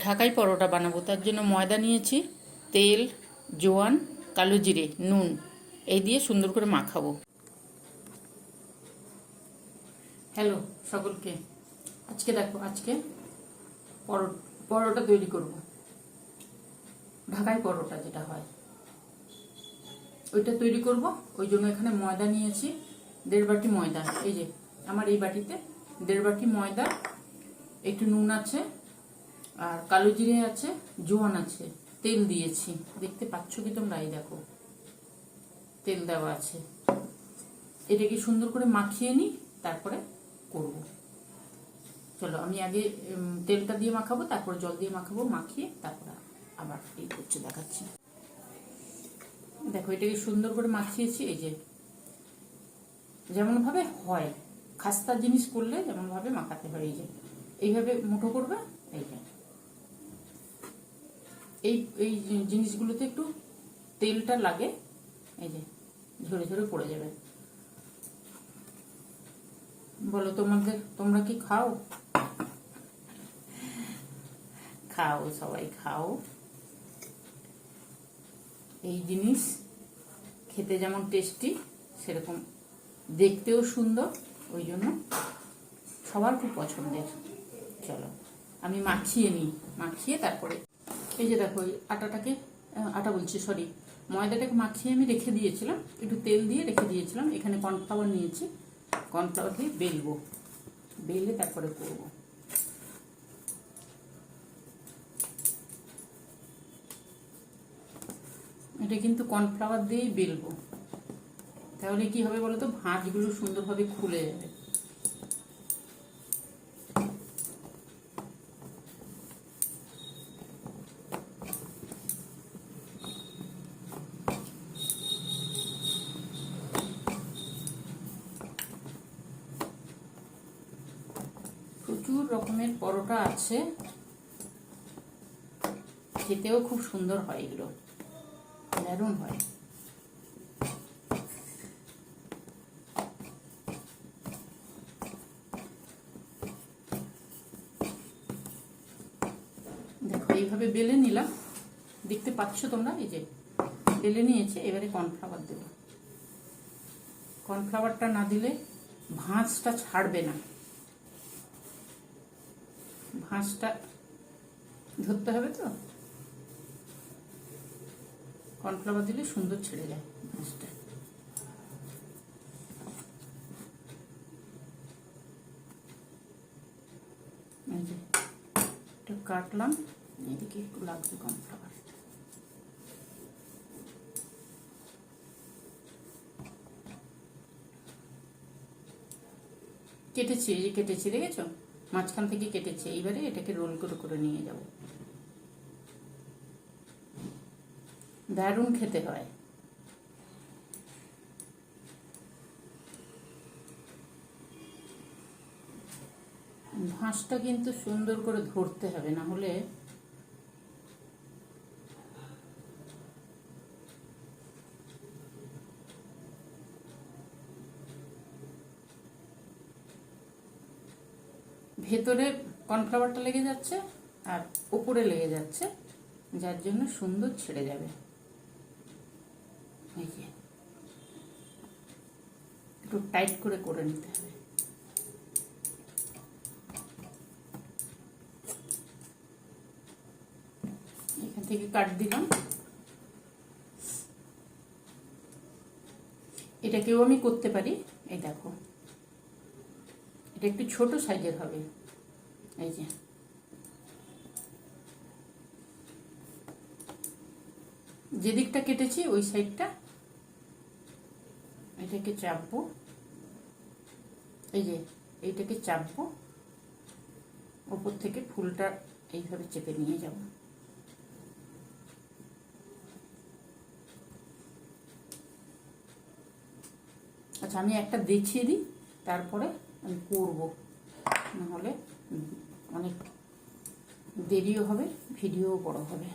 ঢাকাই পরোটা বানাবো। তার জন্য ময়দা নিয়েছি, তেল, জোয়ান, কালো জিরে, নুন, এই দিয়ে সুন্দর করে মাখাবো। হ্যালো সকলকে, আজকে দেখো, আজকে পরো- পরোটা তৈরি করব। ঢাকাই পরোটা যেটা হয়। ওইটা তৈরি করব, ওই জন্য এখানে ময়দা নিয়েছি, দেড় বাটি ময়দা। এই যে, আমার এই বাটিতে দেড় বাটি ময়দা, একটু নুন আছে আর কালো জিরে আছে, জোয়ান আছে, তেল দিয়েছি। দেখতে পাচ্ছ কি তোমরা? এই দেখো, তেল দেওয়া আছে। এটাকে সুন্দর করে মাখিয়ে নিই, তারপরে করব। চলো, আমি আগে তেলটা দিয়ে মাখাবো, তারপর জল দিয়ে মাখাবো, মাখিয়ে তারপরে আবার এই করছে, দেখাচ্ছি। দেখো, এটাকে সুন্দর করে মাখিয়েছি, এই যে। যেমন ভাবে হয়, খাস্তা জিনিস করলে যেমন ভাবে মাখাতে হয়, এই যে। এইভাবে মুঠো করবে, এই যে। এই এই জিনিসগুলোতে একটু তেলটা লাগে, এই যে ঝরে ঝরে পড়ে যাবে। বলো তোমাদের, তোমরা কি খাও? খাও, সবাই খাও। এই জিনিস খেতে যেমন টেস্টি, সেরকম দেখতেও সুন্দর, ওই জন্য সবার খুব পছন্দের। চলো, আমি মাখিয়ে নিই, মাখিয়ে তারপরে এই যে দেখো আটাটাকে আটা বলছি সরি ময়দাটাকে মাখিয়ে আমি রেখে দিয়েছিলাম, একটু তেল দিয়ে রেখে দিয়েছিলাম। এখানে কর্নফ্লাওয়ার নিয়েছি কর্নফ্লাওয়ার দিয়ে বেলবো। বেলে তারপরে করব। এটা কিন্তু কর্নফ্লাওয়ার দিয়েই বেলবো। তাহলে কি হবে বলো তো ভাঁজগুলো সুন্দরভাবে খুলে যাবে। রকমের পরোটা আছে। খেতেও খুব সুন্দর হয় এগুলো। দারুণ হয়। দেখো, এইভাবে বেলে নিলাম। দেখতে পাচ্ছ তোমরা? এই যে বেলে নিয়েছে, এবারে কর্নফ্লাওয়ার দেব। কর্নফ্লাওয়ারটা না দিলে ভাঁজটা ছাড়বে না। ভাঁজটা ধরতে হবে তো? কর্নফ্লাওয়ার দিলে সুন্দর ছেড়ে যায় ভাঁজটা কাটলাম, এদিকে একটু লাগবে কর্নফ্লাওয়ার কেটেছি, এই কেটেছি, দেখেছ? মাঝখান থেকে কেটেছে এইবারে এটাকে রোল করে করে নিয়ে যাব। দারুণ খেতে হয়। ভাঁজটা কিন্তু সুন্দর করে ধরতে হবে না হলে ভেতরে কর্নফ্লাওয়ারটা লেগে যাচ্ছে আর উপরে লেগে যাচ্ছে, যার জন্য সুন্দর ছেড়ে যাবে। একটু টাইট করে করে নিতে হবে। এখান থেকে কাট দিলাম। এটাকেও আমি করতে পারি। এই দেখো। এটা একটু ছোট সাইজের হবে। এই যে। যে দিকটা কেটেছি, ওই সাইডটা এটাকে চাপবো। এই যে, এইটাকে চাপবো। ওপর থেকে ফুলটা এইভাবে চেপে নিয়ে যাব। আচ্ছা আমি একটা দেখিয়ে দিই, তারপরে আমি করব। নাহলে অনেক দেরিও হবে ভিডিও বড় হবে।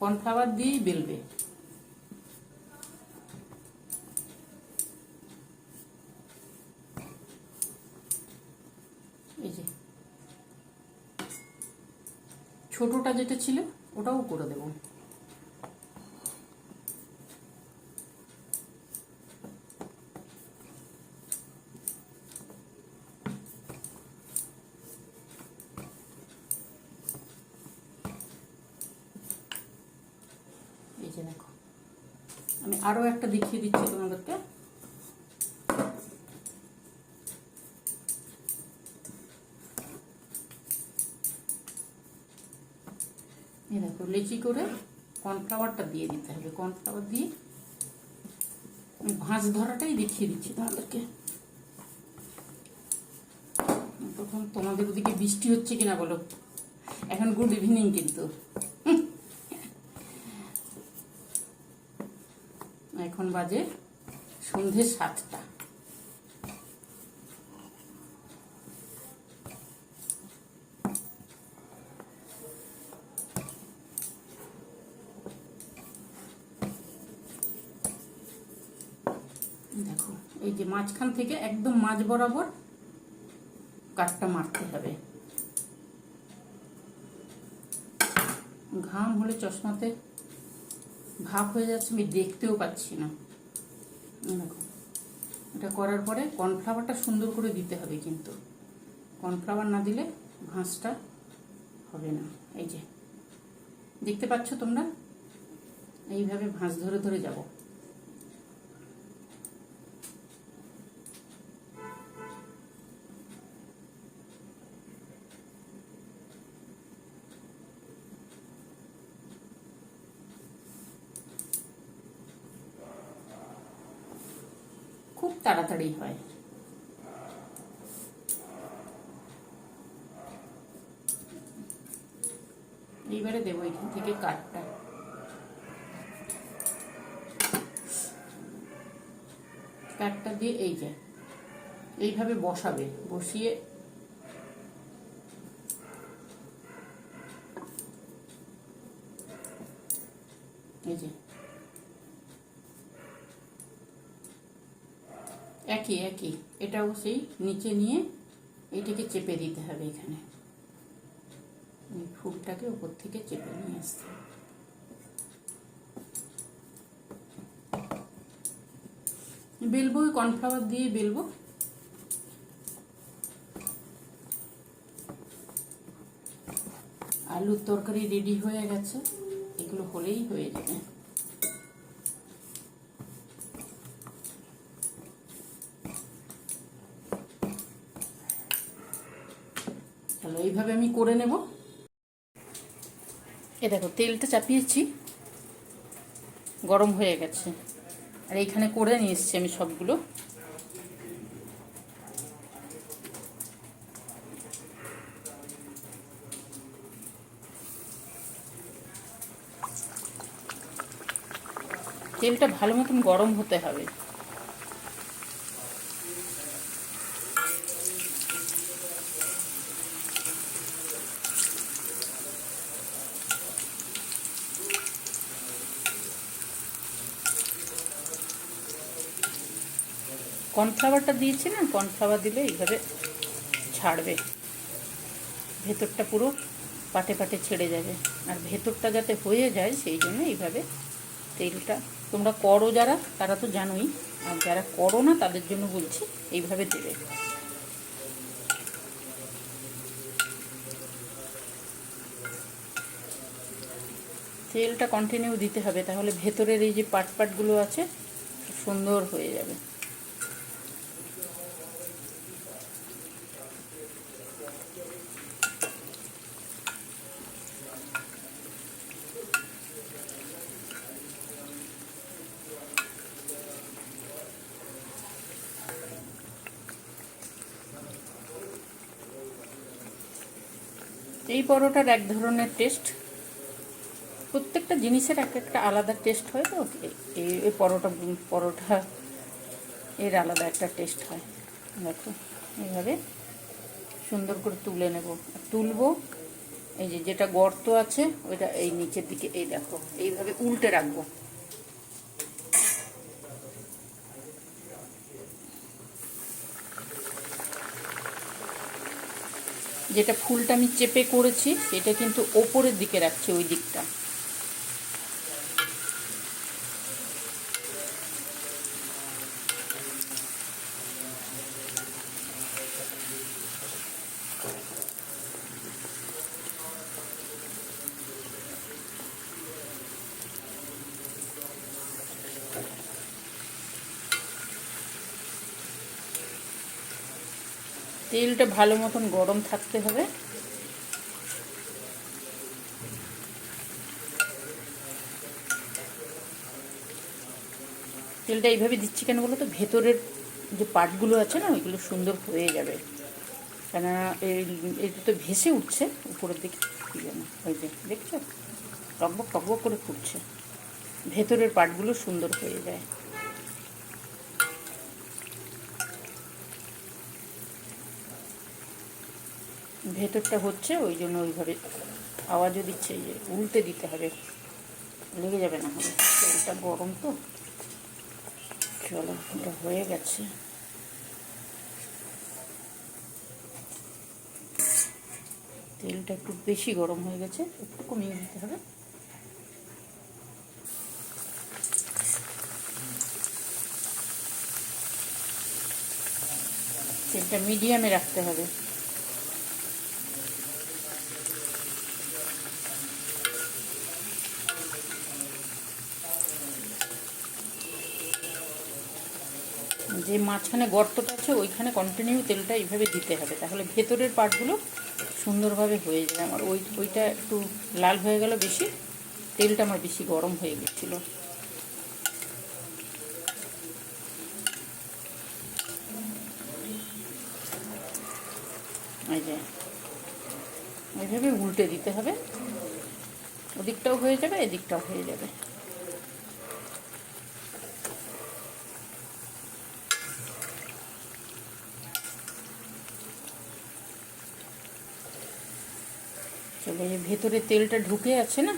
কর্নফ্লাওয়ার দিয়েই বেলবে। ছোটটা যেটা ছিল ওটাও করে দেবো। আমি আরও একটা দেখিয়ে দিচ্ছি এই দেখো, লেচি করে কর্নফ্লাওয়ারটা দিয়ে দিতে হবে। কর্নফ্লাওয়ার দিয়ে ভাঁজ ধরাটাই দেখিয়ে দিচ্ছি তোমাদেরকে। প্রথম তোমাদের ওদিকে বৃষ্টি হচ্ছে কিনা বলো? এখন গুড ইভিনিং কিন্তু। এখন বাজে সন্ধে সাতটা দেখো এই যে মাঝখান থেকে একদম মাঝ বরাবর কাঠটা মারতে হবে। ঘাম হলে চশমাতে ভাব হয়ে যাচ্ছে, আমি দেখতেও পাচ্ছি না। এটা করার পরে কর্নফ্লাওয়ারটা সুন্দর করে দিতে হবে কিন্তু। কর্নফ্লাওয়ার না দিলে ভাঁজটা হবে না। এই যে, দেখতে পাচ্ছ তোমরা? এইভাবে ভাঁজ ধরে ধরে যাব। তাড়াতাড়ি হয়। এইবারে দেবো এখান থেকে কাঠটা। কাঠটা দিয়ে এই যে এইভাবে বসাবে। বসিয়ে এই যে একই একই এটাও সেই নিচে নিয়ে এইটাকে চেপে দিতে হবে এখানে। ফুলটাকে উপর থেকে চেপে নিয়ে আসতে হবে। বেলবো, কর্নফ্লাওয়ার দিয়ে বেলবো। আলুর তরকারি রেডি হয়ে গেছে। এগুলো হলেই হয়ে যাবে। তাহলে এইভাবে আমি করে নেব। এ দেখো, তেলটা চাপিয়েছি। গরম হয়ে গেছে। আর এইখানে করে নিয়ে এসছি আমি সবগুলো। তেলটা ভালো মতন গরম হতে হবে। কর্নফ্লাওয়ারটা দিয়েছি না কর্নফ্লাওয়ার দিলে এইভাবে ছাড়বে। ভেতরটা পুরো পাটে পাটে ছেড়ে যাবে। আর ভেতরটা যাতে হয়ে যায়, সেই জন্য এইভাবে তেলটা। তোমরা করো যারা, তারা তো জানোই। আর যারা করো না, তাদের জন্য বলছি, এইভাবে দেবে। তেলটা কন্টিনিউ দিতে হবে, তাহলে ভেতরের এই যে পাট পাটগুলো আছে, সুন্দর হয়ে যাবে। এই পরোটার এক ধরনের টেস্ট। প্রত্যেকটা জিনিসের এক একটা আলাদা টেস্ট হয় তো। এই পরোটা পরোটা, এর আলাদা একটা টেস্ট হয়। দেখো, এইভাবে সুন্দর করে তুলে নেব। তুলবো, এই যে যেটা গর্ত আছে, ওইটা এই নিচের দিকে, এই দেখো, এইভাবে উল্টে রাখব। যেটা ফুলটা আমি চেপে করেছি সেটা কিন্তু ওপরের দিকে রাখছি ওই দিকটা তেলটা ভালো মতন গরম থাকতে হবে। তেলটা এইভাবে দিচ্ছি কেন বলো তো? ভেতরের যে পাটগুলো আছে না, ওইগুলো সুন্দর হয়ে যাবে। কেননা এটা তো ভেসে উঠছে উপরের দিকে ওই যে দেখছ? টকবক টকবক করে ফুটছে। ভেতরের পাটগুলো সুন্দর হয়ে যায়। ভেতরটা হচ্ছে ওই জন্য ওইভাবে আওয়াজও দিচ্ছে যে উল্টে দিতে হবে। লেগে যাবে না হবে তেলটা গরম তো। চলো, এটা হয়ে গেছে। তেলটা একটু বেশি গরম হয়ে গেছে, একটু কমিয়ে দিতে হবে। তেলটা মিডিয়ামে রাখতে হবে। যে মাঝখানে গর্তটা আছে, ওইখানে কন্টিনিউ তেলটা এইভাবে দিতে হবে। তাহলে ভেতরের পার্টগুলো সুন্দরভাবে হয়ে যায়। আমার ওই, ওইটা একটু লাল হয়ে গেল বেশি, তেলটা আমার বেশি গরম হয়ে গেছিল। যে, এইভাবে উল্টে দিতে হবে। ওদিকটাও হয়ে যাবে, এদিকটাও হয়ে যাবে। এই ভেতরে তেলটা ঢুকে আছে না,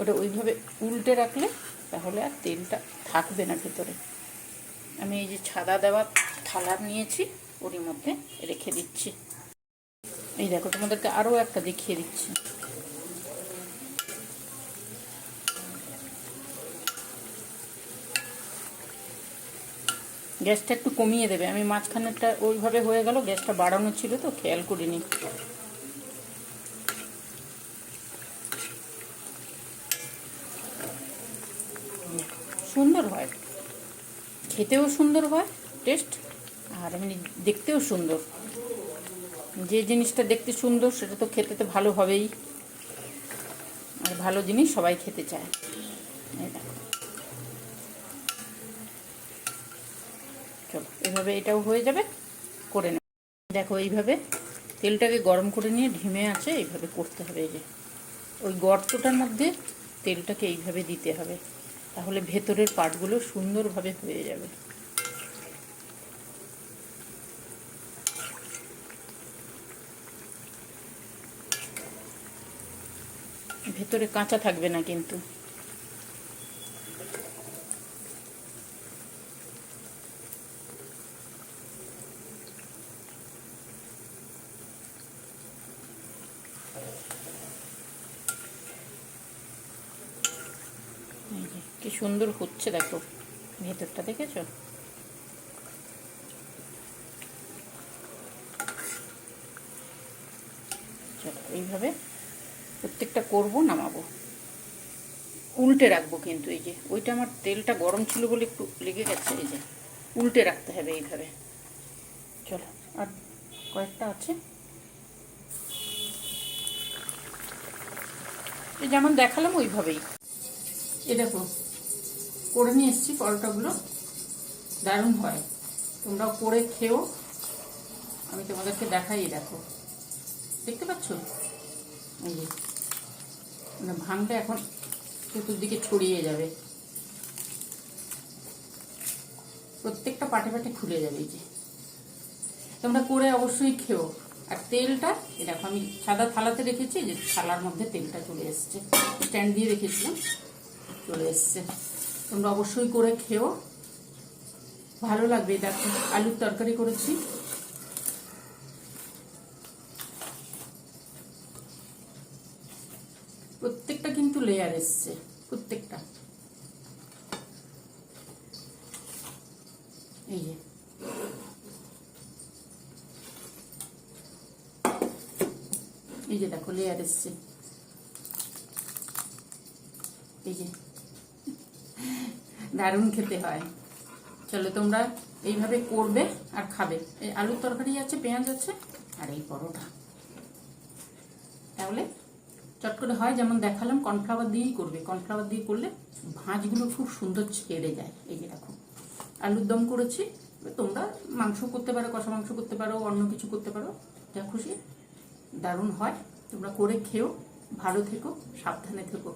ওটা ওইভাবে উল্টে রাখলে তাহলে আর তেলটা থাকবে না ভেতরে। আমি এই যে ছাদা দেওয়া থালা নিয়েছি, ওরই মধ্যে রেখে দিচ্ছি। এই দেখো, তোমাদেরকে আরও একটা দেখিয়ে দিচ্ছি। গ্যাসটা একটু কমিয়ে দেবে। আমি মাঝখানেরটা ওইভাবে হয়ে গেল, গ্যাসটা বাড়ানো ছিল তো, খেয়াল করিনি সুন্দর হয় খেতেও সুন্দর হয় টেস্ট আর এমনি দেখতেও সুন্দর। যে জিনিসটা দেখতে সুন্দর, সেটা তো খেতে তো ভালো হবেই। আর ভালো জিনিস সবাই খেতে চায়। চলো, এভাবে এটাও হয়ে যাবে, করে নেব। দেখো, এইভাবে তেলটাকে গরম করে নিয়ে ঢিমে আছে, এইভাবে করতে হবে এই যে। ওই গর্তটার মধ্যে তেলটাকে এইভাবে দিতে হবে। তাহলে ভেতরের পাটগুলো সুন্দরভাবে হয়ে যাবে। ভেতরে কাঁচা থাকবে না কিন্তু এই যে, কি সুন্দর হচ্ছে, দেখো। ভেতরটা দেখেছ? এইভাবে প্রত্যেকটা করব, নামাবো। উল্টে রাখব কিন্তু এই যে, ওইটা আমার তেলটা গরম ছিল বলে একটু লেগে গেছে, এই যে। উল্টে রাখতে হবে এইভাবে। চলো, আর কয়েকটা আছে। যেমন দেখালাম, ওইভাবেই। এ দেখো করে নিয়ে এসেছি, পরোটাগুলো। দারুণ হয়। তোমরাও করে খেও। আমি তোমাদেরকে দেখাই দেখো। দেখতে পাচ্ছ? এই যে। মানে ভাঙটা এখন চতুর্দিকে ছড়িয়ে যাবে। প্রত্যেকটা পাটে পাটে খুলে যাবে এই যে। তোমরা করে অবশ্যই খেও। আর তেলটা দেখো আমি সাদা থালাতে রেখেছি, যে থালার মধ্যে তেলটা চলে এসছে। স্ট্যান্ড দিয়ে রেখেছিলাম, চলে এসছে। তোমরা অবশ্যই করে খেও। ভালো লাগবে দেখো, আলুর তরকারি করেছি। প্রত্যেকটা কিন্তু লেয়ার এসছে, প্রত্যেকটা। এই যে। দেখো লেয়ার এসছে। এই যে। দারুণ খেতে হয়। চলো তোমরা এইভাবে করবে আর খাবে। এই আলুর তরকারি আছে, পেঁয়াজ আছে আর এই পরোটা। তাহলে চট করে হয়, যেমন দেখালাম, কর্নফ্লাওয়ার দিয়েই করবে। কর্নফ্লাওয়ার দিয়ে করলে ভাঁজগুলো খুব সুন্দর ছেড়ে যায়। এই যে দেখো, আলুর দম করেছি তোমরা মাংস করতে পারো, কষা মাংস করতে পারো, অন্য কিছু করতে পারো, যা খুশি। দারুণ হয়। তোমরা করে খেও, ভালো থেকো, সাবধানে থেকো।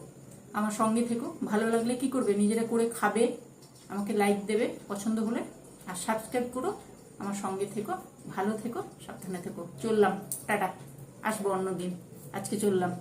আমার সঙ্গে থেকো। ভালো লাগলে কি করবে? নিজেরা করে খাবে, আমাকে লাইক দেবে পছন্দ হলে। আর সাবস্ক্রাইব করো, আমার সঙ্গে থেকো, ভালো থেকো, সাবধানে থেকো। চললাম, টাটা। আসব অন্য দিন আজকে চললাম।